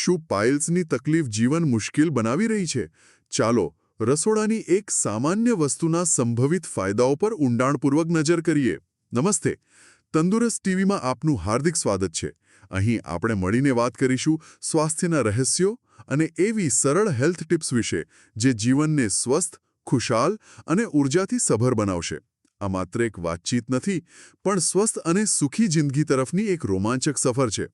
શું પાઇલ્સની તકલીફ જીવન મુશ્કેલ બનાવી રહી છે? ચાલો, રસોડાની એક સામાન્ય વસ્તુના સંભવિત ફાયદાઓ પર ઊંડાણપૂર્વક નજર કરીએ. નમસ્તે, તંદુરસ્ત ટીવીમાં આપનું હાર્દિક સ્વાગત છે. અહીં આપણે મળીને વાત કરીશું સ્વાસ્થ્યના રહસ્યો અને એવી સરળ હેલ્થ ટિપ્સ વિશે, જે જીવનને સ્વસ્થ, ખુશાલ અને ઉર્જાથી સભર બનાવશે. આ માત્ર એક વાતચીત નથી, પણ સ્વસ્થ અને સુખી જિંદગી તરફની એક રોમાંચક સફર છે.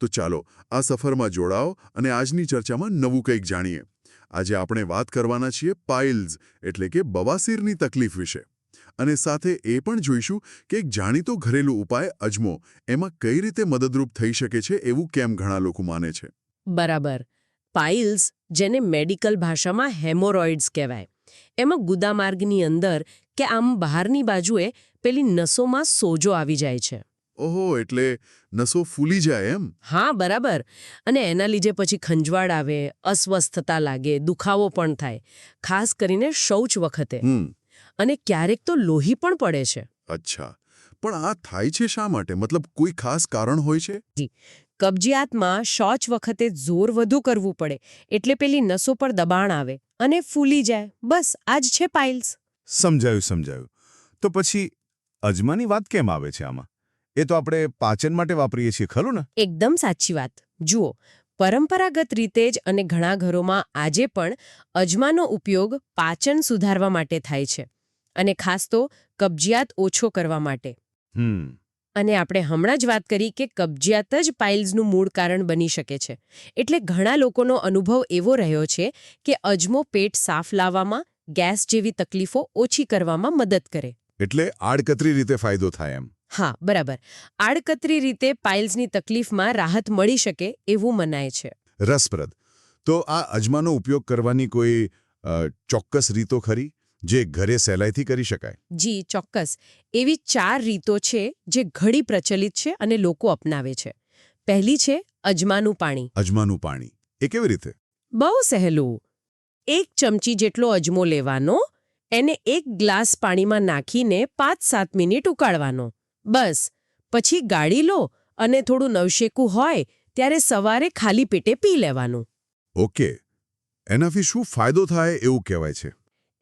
તો ચાલો, આ સફરમાં જોડાઓ અને આજની ચર્ચામાં નવું કંઈક જાણીએ. આજે આપણે વાત કરવાના છીએ પાઇલ્સ, એટલે કે બવાસીરની તકલીફ વિશે. અને સાથે એ પણ જોઈશું કે એક જાણીતો ઘરેલું ઉપાય અજમો, એમાં કઈ રીતે મદદરૂપ થઈ શકે છે એવું કેમ ઘણા લોકો માને છે. બરાબર. પાઇલ્સ, જેને મેડિકલ ભાષામાં હેમોરોઇડ્સ કહેવાય. એમાં ગુદામાર્ગની અંદર કે આમ બહારની બાજુએ પેલી નસોમાં સોજો આવી જાય છે. ઓહો એટલે નસો ફૂલી જાય એમ? હા બરાબર. અને એના લીધે પછી ખંજવાળ આવે અસ્વસ્થતા લાગે દુખાવો પણ થાય. ખાસ કરીને શૌચ વખતે. હમ. અને ક્યારેક તો લોહી પણ પડે છે. અચ્છા. પણ આ થાય છે શા માટે? મતલબ કોઈ ખાસ કારણ હોય છે? કબજિયાતમાં શૌચ વખતે જોર વધુ કરવું પડે. એટલે પેલી નસો પર દબાણ આવે અને ફૂલી જાય. બસ આ જ છે પાઇલ્સ સમજાયું સમજાયું. તો પછી અજમાની વાત કેમ આવે છે આમાં? એ તો આપણે પાચન માટે વાપરીએ છીએ ખરું ને? એકદમ સાચી વાત. જુઓ પરંપરાગત રીતે જ અને ઘણા ઘરોમાં આજે પણ અજમાનો ઉપયોગ પાચન સુધારવા માટે થાય છે અને ખાસ તો કબજિયાત ઓછો કરવા માટે. અને આપણે હમણાં જ વાત કરી કે કબજિયાત જ પાઇલ્સનું મૂળ કારણ બની શકે છે. એટલે ઘણા લોકોનો અનુભવ એવો રહ્યો છે કે અજમો પેટ સાફ લાવવામાં ગેસ જેવી તકલીફો ઓછી કરવામાં મદદ કરે. એટલે આડકતરી રીતે ફાયદો થાય એમ. હા બરાબર. આડકતરી રીતે પાઇલ્સની તકલીફમાં રાહત મળી શકે એવું મનાય છે. રસપ્રદ. તો આ અજમાનો ઉપયોગ કરવાની કોઈ ચોક્કસ રીતો ખરી? જે ઘરે સહેલાઈથી કરી શકાય? જી ચોક્કસ. એવી ચાર રીતો છે જે ઘણી પ્રચલિત છે અને લોકો અપનાવે છે. પહેલી છે અજમાનું પાણી. અજમાનું પાણી. એ કેવી રીતે? બહુ સહેલું. એક ચમચી જેટલો અજમો લેવાનો એને એક ગ્લાસ પાણીમાં નાખીને પાંચ સાત મિનિટ ઉકાળવાનો. બસ. પછી ગાળી લો અને થોડું નવશેકું હોય ત્યારે સવારે ખાલી પેટે પી લેવાનું. ઓકે. એનાથી શું ફાયદો થાય એવું કહેવાય છે?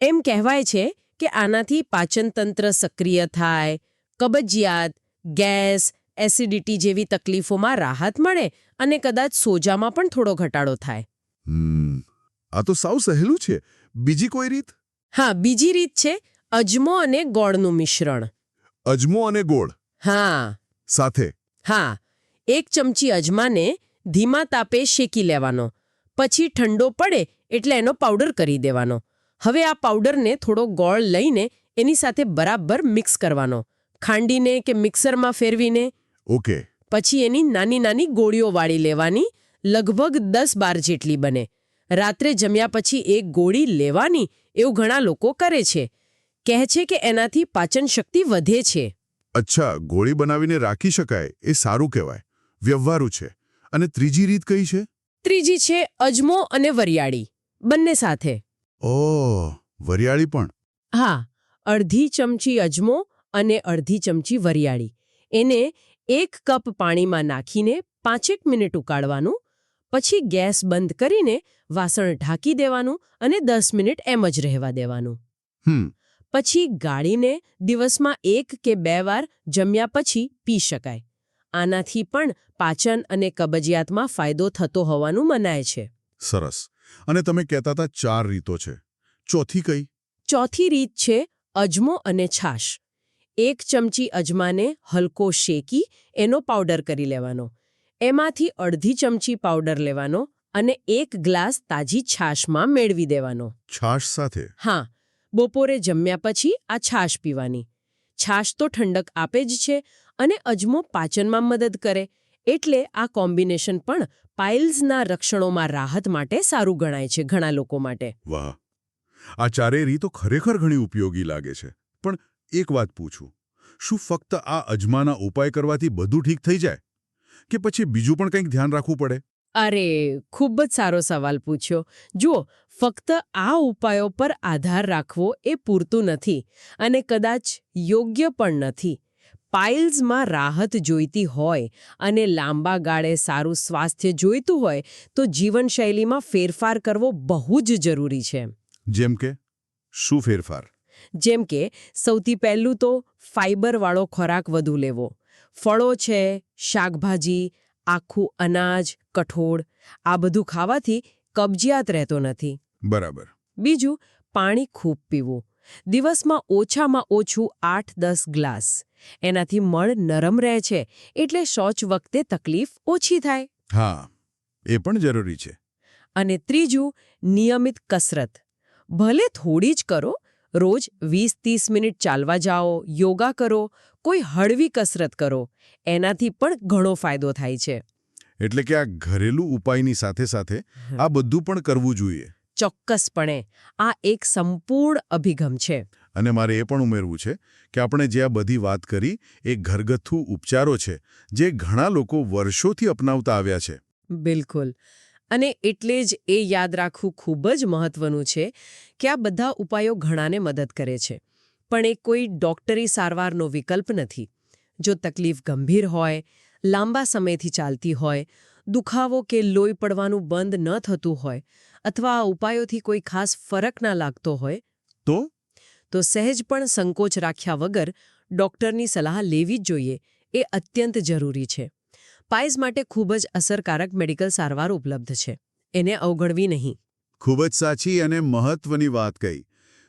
એમ કહેવાય છે કે આનાથી પાચનતંત્ર સક્રિય થાય કબજિયાત ગેસ એસિડિટી જેવી તકલીફોમાં રાહત મળે અને કદાચ સોજામાં પણ થોડો ઘટાડો થાય. આ તો સાવ સહેલું છે. બીજી કોઈ રીત? હા બીજી રીત છે અજમો અને ગોળનું મિશ્રણ. અજમો અને ગોળ. હા. સાથે. હા. એક ચમચી અજમાને ધીમા તાપે શેકી લેવાનો. પછી ઠંડો પડે એટલે એનો પાવડર કરી દેવાનો. હવે આ પાવડરને થોડો ગોળ લઈને એની સાથે બરાબર મિક્સ કરવાનો. ખાંડીને કે મિક્સરમાં ફેરવીને. ઓકે. પછી એની નાની નાની ગોળીઓ વાળી લેવાની. લગભગ દસ બાર જેટલી બને. રાત્રે જમ્યા પછી એક ગોળી લેવાની એવું ઘણા લોકો કરે છે. કહે છે કે એનાથી પાચન શક્તિ વધે છે. અચ્છા ગોળી બનાવીને રાખી શકાય એ સારું કહેવાય. વ્યવહારુ છે. અને ત્રીજી રીત કઈ છે? ત્રીજી છે અજમો અને વરિયાળી. બંને સાથે. ઓહ વરિયાળી પણ. હા અડધી ચમચી અજમો અને અડધી ચમચી વરિયાળી. એને એક કપ પાણીમાં નાખીને પાંચેક મિનિટ ઉકાળવાનું પછી ગેસ બંધ કરીને વાસણ ઢાંકી દેવાનું અને દસ મિનિટ એમ જ રહેવા દેવાનું. હમ પછી ગાળીને દિવસમાં એક કે બે વાર જમ્યા પછી પી શકાય. આનાથી પણ પાચન અને કબજિયાતમાં ફાયદો થતો હોવાનું મનાય છે. સરસ. અને તમે કહેતા હતા ચાર રીતો છે. ચોથી કઈ? ચોથી રીત છે અજમો અને છાશ. એક ચમચી અજમાને હલકો શેકી એનો પાવડર કરી લેવાનો. એમાંથી અડધી ચમચી પાવડર લેવાનો અને એક ગ્લાસ તાજી છાશમાં મેળવી દેવાનો. છાશ સાથે? હા બપોરે જમ્યા પછી આ છાશ પીવાની. છાશ તો ઠંડક આપે જ છે અને અજમો પાચનમાં મદદ કરે એટલે આ કોમ્બિનેશન પણ પાઇલ્સના રક્ષણોમાં રાહત માટે સારું ગણાય છે ઘણા લોકો માટે. વાહ! આ ચારેય રીતો ખરેખર ઘણી ઉપયોગી લાગે છે. પણ એક વાત પૂછું. શું ફક્ત આ અજમાના ઉપાય કરવાથી બધું ઠીક થઈ જાય? કે પછી બીજું પણ કંઈક ધ્યાન રાખવું પડે? અરે ખૂબ જ સારો સવાલ પૂછ્યો. જુઓ ફક્ત આ ઉપાયો પર આધાર રાખવો એ પૂરતું નથી અને કદાચ યોગ્ય પણ નથી. પાઇલ્સમાં રાહત જોઈતી હોય અને લાંબા ગાળે સારું સ્વાસ્થ્ય જોઈતું હોય તો જીવનશૈલીમાં ફેરફાર કરવો બહુ જ જરૂરી છે. જેમ કે શું ફેરફાર? જેમ કે સૌથી પહેલું તો ફાઇબરવાળો ખોરાક વધુ લેવો. ફળો છે શાકભાજી આખું અનાજ કઠોળ આ બધું ખાવાથી કબજિયાત રહેતો નથી. બરાબર. બીજું પાણી ખૂબ પીવું. દિવસમાં ઓછામાં ઓછું આઠ દસ ગ્લાસ. એનાથી મળ નરમ રહે છે એટલે શૌચ વખતે તકલીફ ઓછી થાય. હા એ પણ જરૂરી છે. અને ત્રીજું નિયમિત કસરત. ભલે થોડી જ કરો રોજ વીસ ત્રીસ મિનિટ ચાલવા જાઓ યોગા કરો કોઈ હળવી કસરત કરો એનાથી પણ ઘણો ફાયદો થાય છે. એટલે કે આ ઘરેલું ઉપાયની સાથે સાથે આ બધું પણ કરવું જોઈએ. ચોક્કસપણે આ એક સંપૂર્ણ અભિગમ છે. અને મારે એ પણ ઉમેરવું છે કે આપણે જે આ બધી વાત કરી એ ઘરગથ્થુ ઉપચારો છે જે ઘણા લોકો વર્ષોથી અપનાવતા આવ્યા છે. બિલકુલ. અને એટલે જ એ યાદ રાખવું ખૂબ જ મહત્વનું છે કે આ બધા ઉપાયો ઘણાને મદદ કરે છે. પણ એ કોઈ ડોક્ટરી સારવારનો વિકલ્પ નથી. જો તકલીફ ગંભીર હોય લાંબા સમયથી ચાલતી હોય દુખાવો કે લોહી પડવાનું બંધ ન થતું હોય અથવા આ ઉપાયોથી કોઈ ખાસ ફરક ના લાગતો હોય? તો? તો સહેજ પણ સંકોચ રાખ્યા વગર ડોક્ટરની સલાહ લેવી જ જોઈએ. એ અત્યંત જરૂરી છે. પાઇઝ માટે ખૂબ જ અસરકારક મેડિકલ સારવાર ઉપલબ્ધ છે. એને અવગણવી નહીં. ખૂબ જ સાચી અને મહત્વની વાત કહી.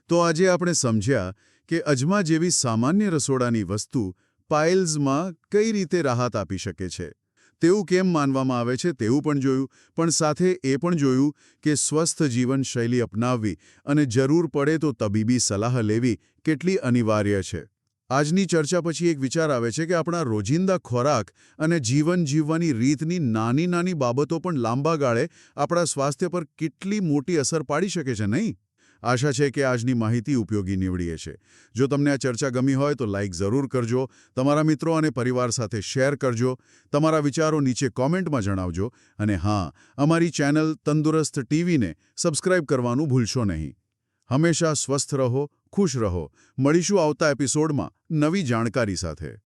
તો આજે આપણે સમજ્યા કે અજમા જેવી સામાન્ય રસોડાની વસ્તુ પાઇલ્સમાં કઈ રીતે રાહત આપી શકે છે. તેવું કેમ માનવામાં આવે છે તેવું પણ જોયું, પણ સાથે એ પણ જોયું કે સ્વસ્થ જીવનશૈલી અપનાવવી અને જરૂર પડે તો તબીબી સલાહ લેવી કેટલી અનિવાર્ય છે. આજની ચર્ચા પછી એક વિચાર આવે છે કે આપણા રોજિંદા ખોરાક અને જીવન જીવવાની રીતની નાની નાની બાબતો પણ લાંબા ગાળે આપણા સ્વાસ્થ્ય પર કેટલી મોટી અસર પાડી શકે છે, નહીં? આશા છે કે આજની માહિતી ઉપયોગી નીવડીએ છે. જો તમને આ ચર્ચા ગમી હોય તો લાઇક જરૂર કરજો, તમારા મિત્રો અને પરિવાર સાથે શેર કરજો, તમારા વિચારો નીચે કોમેન્ટમાં જણાવજો અને હા, અમારી ચેનલ તંદુરસ્ત ટીવીને સબસ્ક્રાઇબ કરવાનું ભૂલશો નહીં. હંમેશા સ્વસ્થ રહો, ખુશ રહો. મળીશું આવતા એપિસોડમાં નવી જાણકારી સાથે.